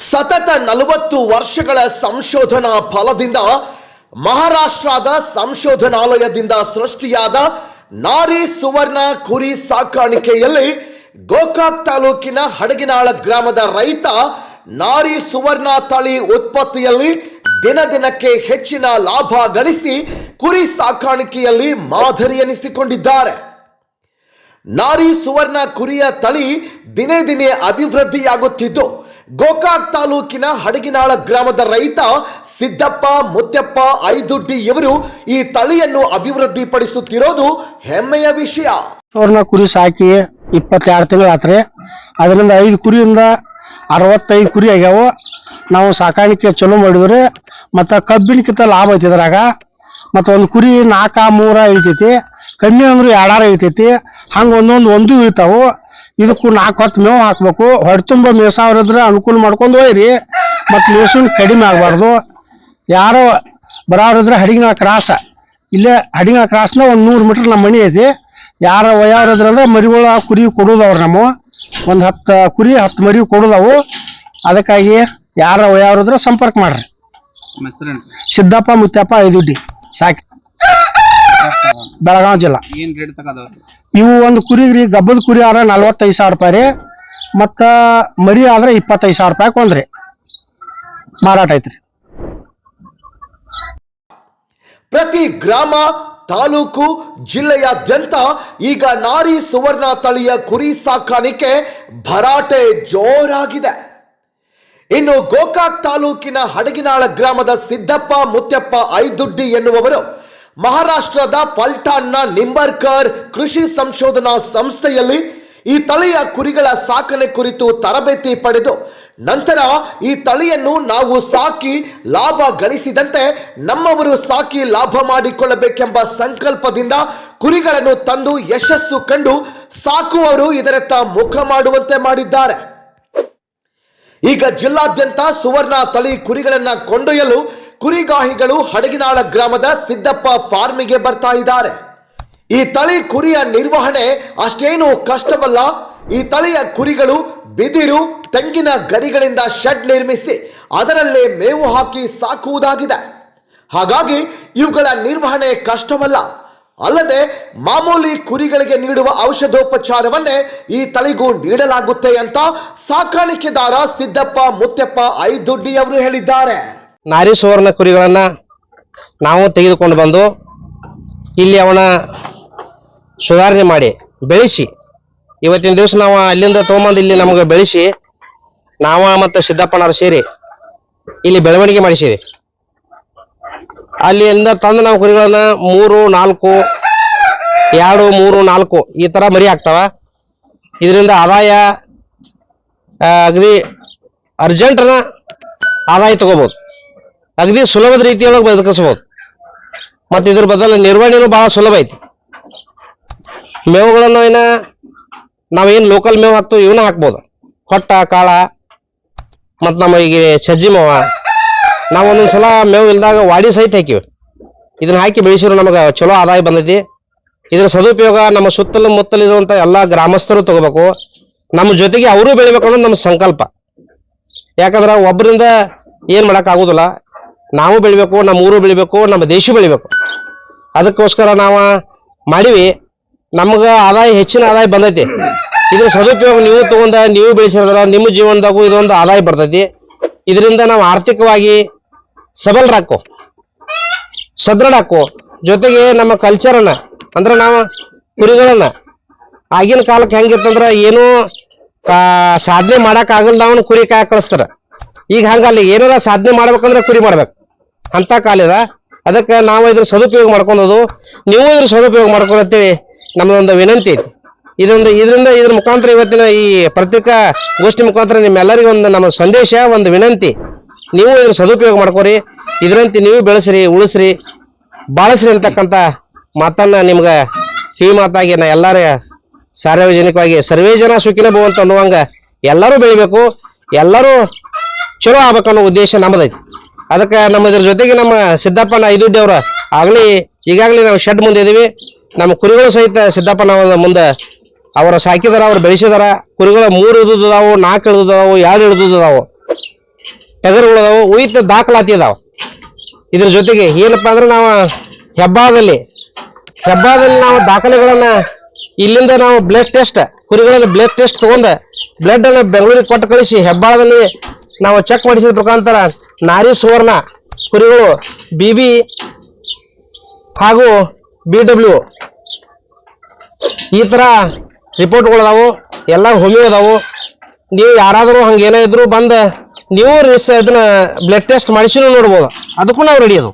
ಸತತ ನಲವತ್ತು ವರ್ಷಗಳ ಸಂಶೋಧನಾ ಫಲದಿಂದ ಮಹಾರಾಷ್ಟ್ರದ ಸಂಶೋಧನಾಲಯದಿಂದ ಸೃಷ್ಟಿಯಾದ ನಾರಿ ಸುವರ್ಣ ಕುರಿ ಸಾಕಾಣಿಕೆಯಲ್ಲಿ ಗೋಕಾಕ್ ತಾಲೂಕಿನ ಹಡಗಿನಾಳ ಗ್ರಾಮದ ರೈತ ನಾರಿ ಸುವರ್ಣ ತಳಿ ಉತ್ಪತ್ತಿಯಲ್ಲಿ ದಿನ ದಿನಕ್ಕೆ ಹೆಚ್ಚಿನ ಲಾಭ ಗಳಿಸಿ ಕುರಿ ಸಾಕಾಣಿಕೆಯಲ್ಲಿ ಮಾದರಿ ಎನಿಸಿಕೊಂಡಿದ್ದಾರೆ. ನಾರಿ ಸುವರ್ಣ ಕುರಿಯ ತಳಿ ದಿನೇ ದಿನೇ ಅಭಿವೃದ್ಧಿಯಾಗುತ್ತಿದ್ದು ಗೋಕಾಕ್ ತಾಲೂಕಿನ ಹಡಗಿನಾಳ ಗ್ರಾಮದ ರೈತ ಸಿದ್ದಪ್ಪ ಮುತ್ಯಪ್ಪ ಐದುಡ್ಡಿ ಇವರು ಈ ತಳಿಯನ್ನು ಅಭಿವೃದ್ಧಿಪಡಿಸುತ್ತಿರೋದು ಹೆಮ್ಮೆಯ ವಿಷಯ. ಅವ್ರನ್ನ ಕುರಿ ಸಾಕಿ ಇಪ್ಪತ್ತೆರಡು ತಿಂಗಳು ಆತ್ರಿ. ಅದರಿಂದ ಐದು ಕುರಿಯಿಂದ ಅರವತ್ತೈದು ಕುರಿ ಆಗ್ಯಾವು. ನಾವು ಸಾಕಾಣಿಕೆ ಚಲೋ ಮಾಡಿದ್ರಿ ಮತ್ತು ಕಬ್ಬಿನಕ್ಕಿಂತ ಲಾಭ ಐತಿ ಇದ್ರಾಗ. ಮತ್ತು ಒಂದು ಕುರಿ ನಾಲ್ಕ ಮೂರ ಇಳಿತೈತಿ ಕಮ್ಮಿ ಅಂದ್ರೆ ಎರಡಾರ ಇಳಿತೈತಿ ಹಂಗೆ ಒಂದೊಂದು ಒಂದು ಇಳ್ತಾವು ಇದಕ್ಕೂ ನಾಲ್ಕು ಹೊತ್ತು ಮೇವು ಹಾಕ್ಬೇಕು. ಹೊಟ್ಟೆ ತುಂಬ ಮೇಸಾವ್ರಿದ್ರೆ ಅನುಕೂಲ ಮಾಡ್ಕೊಂಡು ಹೋಯ್ರಿ. ಮತ್ತು ಮೇಸಿನ ಕಡಿಮೆ ಆಗಬಾರ್ದು. ಯಾರೋ ಬರೋರಿದ್ರೆ ಹಡಿಗಿನ ಕ್ರಾಸ. ಇಲ್ಲೇ ಹಡಿಗಿನ ಕ್ರಾಸ್ನ ಒಂದು ನೂರು ಮೀಟ್ರ್ ನಮ್ಮ ಮನೆ ಐತಿ. ಯಾರ ಅಂದ್ರೆ ಮರಿಗಳ ಕುರಿ ಕೊಡೋದವ್ರು ನಮ್ಮ. ಒಂದು ಹತ್ತು ಕುರಿ ಹತ್ತು ಮರಿ ಕೊಡೋದವು. ಅದಕ್ಕಾಗಿ ಯಾರ ಒಯ್ಯವ್ರದ್ರ ಸಂಪರ್ಕ ಮಾಡ್ರಿ. ಸಿದ್ದಪ್ಪ ಮುತ್ತಪ್ಪ ಐದುಡ್ಡಿ. ಸಾಕಿ. ಬೆಳಗಾವಿ ಜಿಲ್ಲಾ. ಏನ್ ರೇಟ್ ಇವು ಒಂದು ಕುರಿಗ್ರಿ ಗಬ್ಬದ ಕುರಿ ಆದ್ರೆ ನಲ್ವತ್ತೈದು ಸಾವಿರ ರೂಪಾಯಿ ರೀ. ಮತ್ತ ಮರಿ ಆದ್ರೆ ಇಪ್ಪತ್ತೈದು ಸಾವಿರ ರೂಪಾಯಿ ಕೊಂದ್ರಿ ಮಾರಾಟ ಐತ್ರಿ. ಪ್ರತಿ ಗ್ರಾಮ ತಾಲೂಕು ಜಿಲ್ಲೆಯಾದ್ಯಂತ ಈಗ ನಾರಿ ಸುವರ್ಣ ತಳಿಯ ಕುರಿ ಸಾಕಾಣಿಕೆ ಭರಾಟೆ ಜೋರಾಗಿದೆ. ಇನ್ನು ಗೋಕಾಕ್ ತಾಲೂಕಿನ ಹಡಗಿನಾಳ ಗ್ರಾಮದ ಸಿದ್ದಪ್ಪ ಮುತ್ಯಪ್ಪ ಐದುಡ್ಡಿ ಎನ್ನುವವರು ಮಹಾರಾಷ್ಟ್ರದ ಫಲ್ಟಾನ್ನ ನಿಂಬರ್ಕರ್ ಕೃಷಿ ಸಂಶೋಧನಾ ಸಂಸ್ಥೆಯಲ್ಲಿ ಈ ತಳಿಯ ಕುರಿಗಳ ಸಾಕಣೆ ಕುರಿತು ತರಬೇತಿ ಪಡೆದು ನಂತರ ಈ ತಳಿಯನ್ನು ನಾವು ಸಾಕಿ ಲಾಭ ಗಳಿಸಿದಂತೆ ನಮ್ಮವರು ಸಾಕಿ ಲಾಭ ಮಾಡಿಕೊಳ್ಳಬೇಕೆಂಬ ಸಂಕಲ್ಪದಿಂದ ಕುರಿಗಳನ್ನು ತಂದು ಯಶಸ್ಸು ಕಂಡು ಸಾಕುವವರು ಇದರತ್ತ ಮುಖ ಮಾಡುವಂತೆ ಮಾಡಿದ್ದಾರೆ. ಈಗ ಜಿಲ್ಲಾದ್ಯಂತ ಸುವರ್ಣ ತಳಿ ಕುರಿಗಳನ್ನು ಕೊಂಡೊಯ್ಯಲು ಕುರಿಗಾಹಿಗಳು ಹಡಗಿನಾಳ ಗ್ರಾಮದ ಸಿದ್ದಪ್ಪ ಫಾರ್ಮಿಗೆ ಬರ್ತಾ ಇದ್ದಾರೆ. ಈ ತಳಿ ಕುರಿಯ ನಿರ್ವಹಣೆ ಅಷ್ಟೇನು ಕಷ್ಟವಲ್ಲ. ಈ ತಳಿಯ ಕುರಿಗಳು ಬಿದಿರು, ತೆಂಗಿನ ಗರಿಗಳಿಂದ ಶೆಡ್ ನಿರ್ಮಿಸಿ ಅದರಲ್ಲೇ ಮೇವು ಹಾಕಿ ಸಾಕುವುದಾಗಿದೆ. ಹಾಗಾಗಿ ಇವುಗಳ ನಿರ್ವಹಣೆ ಕಷ್ಟವಲ್ಲ. ಅಲ್ಲದೆ ಮಾಮೂಲಿ ಕುರಿಗಳಿಗೆ ನೀಡುವ ಔಷಧೋಪಚಾರವನ್ನೇ ಈ ತಳಿಗೂ ನೀಡಲಾಗುತ್ತೆ ಅಂತ ಸಾಕಾಣಿಕೆದಾರ ಸಿದ್ದಪ್ಪ ಮುತ್ಯಪ್ಪ ಐದುಡ್ಡಿಯವರು ಹೇಳಿದ್ದಾರೆ. ನಾರಿ ಸುವರ್ಣ ಕುರಿಗಳನ್ನು ನಾವು ತೆಗೆದುಕೊಂಡು ಬಂದು ಇಲ್ಲಿ ಅವನ ಸುಧಾರಣೆ ಮಾಡಿ, ಬೆಳೆಸಿ. ಇವತ್ತಿನ ದಿವಸ ನಾವು ಅಲ್ಲಿಂದ ತೊಗೊಂಬಂದು ಇಲ್ಲಿ ನಮಗೆ ಬೆಳೆಸಿ, ನಾವ ಮತ್ತು ಸಿದ್ದಪ್ಪನವರು ಸೇರಿ ಇಲ್ಲಿ ಬೆಳವಣಿಗೆ ಮಾಡಿಸಿದೆ ಅಲ್ಲಿಂದ ತಂದು ನಾವು ಕುರಿಗಳನ್ನ ಮೂರು, ನಾಲ್ಕು, ಎರಡು, ಮೂರು, ನಾಲ್ಕು ಈ ಥರ ಮರಿ ಆಗ್ತಾವ ಇದರಿಂದ ಆದಾಯ ಅಗ್ರಿ ಅಗದಿ ಅರ್ಜೆಂಟ್ನ ಆದಾಯ ತಗೋಬೋದು. ಅಗದಿ ಸುಲಭದ ರೀತಿಯೊಳಗೆ ಬದುಕಿಸ್ಬೋದು. ಮತ್ತು ಇದ್ರ ಬದಲು ನಿರ್ವಹಣೆನೂ ಭಾಳ ಸುಲಭ ಐತಿ. ಮೇವುಗಳನ್ನು ಏನ ನಾವೇನು ಲೋಕಲ್ ಮೇವು ಹಾಕ್ತೀವಿ ಇವನ್ನ ಹಾಕ್ಬೋದು. ಹೊಟ್ಟ, ಕಾಳ, ಮತ್ತು ನಮ್ಮ ಈಗ ಸಜ್ಜಿ ಮೇವ ನಾವು ಒಂದೊಂದು ಸಲ ಮೇವು ಇಲ್ದಾಗ ವಾಡಿ ಸಹಿತ ಹಾಕಿವಿ. ಇದನ್ನ ಹಾಕಿ ಬೆಳೆಸಿರೋ ನಮಗೆ ಚಲೋ ಆದಾಯ ಬಂದೈತಿ. ಇದರ ಸದುಪಯೋಗ ನಮ್ಮ ಸುತ್ತಲೂ ಮುತ್ತಲಿರುವಂಥ ಎಲ್ಲ ಗ್ರಾಮಸ್ಥರು ತಗೋಬೇಕು. ನಮ್ಮ ಜೊತೆಗೆ ಅವರು ಬೆಳಿಬೇಕು ಅನ್ನೋದು ನಮ್ಮ ಸಂಕಲ್ಪ. ಯಾಕಂದ್ರೆ ಒಬ್ಬರಿಂದ ಏನು ಮಾಡೋಕ್ಕಾಗೋದಿಲ್ಲ ನಾವು ಬೆಳಿಬೇಕು, ನಮ್ಮ ಊರು ಬೆಳಿಬೇಕು, ನಮ್ಮ ದೇಶ ಬೆಳಿಬೇಕು. ಅದಕ್ಕೋಸ್ಕರ ನಾವು ಮಾಡಿವಿ. ನಮ್ಗೆ ಆದಾಯ, ಹೆಚ್ಚಿನ ಆದಾಯ ಬಂದೈತಿ. ಇದ್ರ ಸದುಪಯೋಗ ನೀವು ತಗೊಂಡ, ನೀವು ಬೆಳೆಸಿರೋದ್ರ ನಿಮ್ಮ ಜೀವನದಾಗೂ ಇದೊಂದು ಆದಾಯ ಬರ್ತೈತಿ. ಇದರಿಂದ ನಾವು ಆರ್ಥಿಕವಾಗಿ ಸಬಲರಾಕು ಸದೃಢ ಹಾಕು ಜೊತೆಗೆ ನಮ್ಮ ಕಲ್ಚರನ್ನ ಅಂದ್ರೆ ನಾವು ಕುರಿಗಳನ್ನ ಆಗಿನ ಕಾಲಕ್ಕೆ ಹೆಂಗಿತ್ತಂದ್ರೆ ಏನೂ ಸಾಧನೆ ಮಾಡಕ್ ಆಗಲ್ದವನ್ ಕುರಿ ಕಾಯ ಕಳಿಸ್ತಾರೆ. ಈಗ ಹಂಗಲ್ಲ, ಏನಾರ ಸಾಧನೆ ಮಾಡ್ಬೇಕಂದ್ರೆ ಕುರಿ ಮಾಡ್ಬೇಕು. ಅಂತ ಕಾಲ ಇದ. ಅದಕ್ಕೆ ನಾವು ಇದ್ರ ಸದುಪಯೋಗ ಮಾಡ್ಕೊಳೋದು ನೀವು ಇದ್ರ ಸದುಪಯೋಗ ಮಾಡ್ಕೊಳತ್ತೀವಿ ನಮ್ದೊಂದು ವಿನಂತಿ ಇದೊಂದು, ಇದರಿಂದ ಇದ್ರ ಮುಖಾಂತರ ಇವತ್ತಿನ ಈ ಪತ್ರಿಕಾ ಗೋಷ್ಠಿ ಮುಖಾಂತರ ನಿಮ್ಮೆಲ್ಲರಿಗೂ ಒಂದು ನಮ್ಮ ಸಂದೇಶ, ಒಂದು ವಿನಂತಿ. ನೀವು ಇದ್ರ ಸದುಪಯೋಗ ಮಾಡ್ಕೊರಿ. ಇದರಂತೆ ನೀವು ಬೆಳೆಸ್ರಿ, ಉಳಿಸ್ರಿ, ಬಾಳಿಸ್ರಿ ಅಂತಕ್ಕಂಥ ಮಾತನ್ನ ನಿಮ್ಗೆ ಕಿವಿ ಮಾತಾಗಿ ನಾ ಎಲ್ಲರ ಸಾರ್ವಜನಿಕವಾಗಿ ಸರ್ವೇ ಜನ ಸುಖಿನ ಭವಂತ ಅನ್ನುವಂಗ ಎಲ್ಲರೂ ಬೆಳಿಬೇಕು. ಎಲ್ಲರೂ ಚಲೋ ಆಗ್ಬೇಕನ್ನೋ ಉದ್ದೇಶ ನಮ್ಮದೈತಿ ಅದಕ್ಕೆ ನಮ್ಮ ಇದ್ರ ಜೊತೆಗೆ ನಮ್ಮ ಸಿದ್ದಪ್ಪನ ಐದು ದೊಡ್ಡವರ ಆಗಲಿ, ಈಗಾಗಲೇ ನಾವು ಶೆಡ್ ಮುಂದೆ ಇದೀವಿ. ನಮ್ಮ ಕುರಿಗಳು ಸಹಿತ ಸಿದ್ದಪ್ಪನ ಮುಂದೆ ಅವರು ಸಾಕಿದಾರ, ಅವ್ರು ಬೆಳೆಸಿದಾರ. ಕುರಿಗಳು ಮೂರು ಇಳಿದಾವು ನಾಲ್ಕು ಇಳಿದಾವು ಎರಡು ಇಳಿದಾವು ಟಗರುಗಳು ಅದಾವು, ಉಯ್ತ ದಾಖಲಾತಿ ಇದಾವೆ ಇದ್ರ ಜೊತೆಗೆ ಏನಪ್ಪ ಅಂದ್ರೆ ನಾವು ಹೆಬ್ಬಾಳದಲ್ಲಿ ಹೆಬ್ಬಾದಲ್ಲಿ ನಾವು ದಾಖಲೆಗಳನ್ನ ಇಲ್ಲಿಂದ ನಾವು ಬ್ಲಡ್ ಟೆಸ್ಟ್ ಕುರಿಗಳಲ್ಲಿ ಬ್ಲಡ್ ಟೆಸ್ಟ್ ತೊಗೊಂಡು ಬ್ಲಡ್ ಅನ್ನು ಬೆಂಗಳೂರಿಗೆ ಕೊಟ್ಟು ಕಳಿಸಿ ಹೆಬ್ಬಾಳದಲ್ಲಿ ನಾವು ಚೆಕ್ ಮಾಡಿಸಿದ ಮುಖಾಂತರ ನಾರಿ ಸುವರ್ಣ, ಕುರಿಗಳು ಬಿ ಬಿ ಹಾಗೂ ಬಿ ಡಬ್ಲ್ಯೂ ಈ ಥರ ರಿಪೋರ್ಟ್ಗಳು ಅದಾವು ಎಲ್ಲ ಹೋಮಿಯೋ ಅದಾವು. ನೀವು ಯಾರಾದರೂ ಹಂಗೆ ಏನೇ ಇದ್ರು ಬಂದು, ನೀವು ರಿಸ್ ಇದನ್ನ ಬ್ಲಡ್ ಟೆಸ್ಟ್ ಮಾಡಿಸಿನೂ ನೋಡ್ಬೋದು. ಅದಕ್ಕೂ ನಾವು ರೆಡಿ ಅದು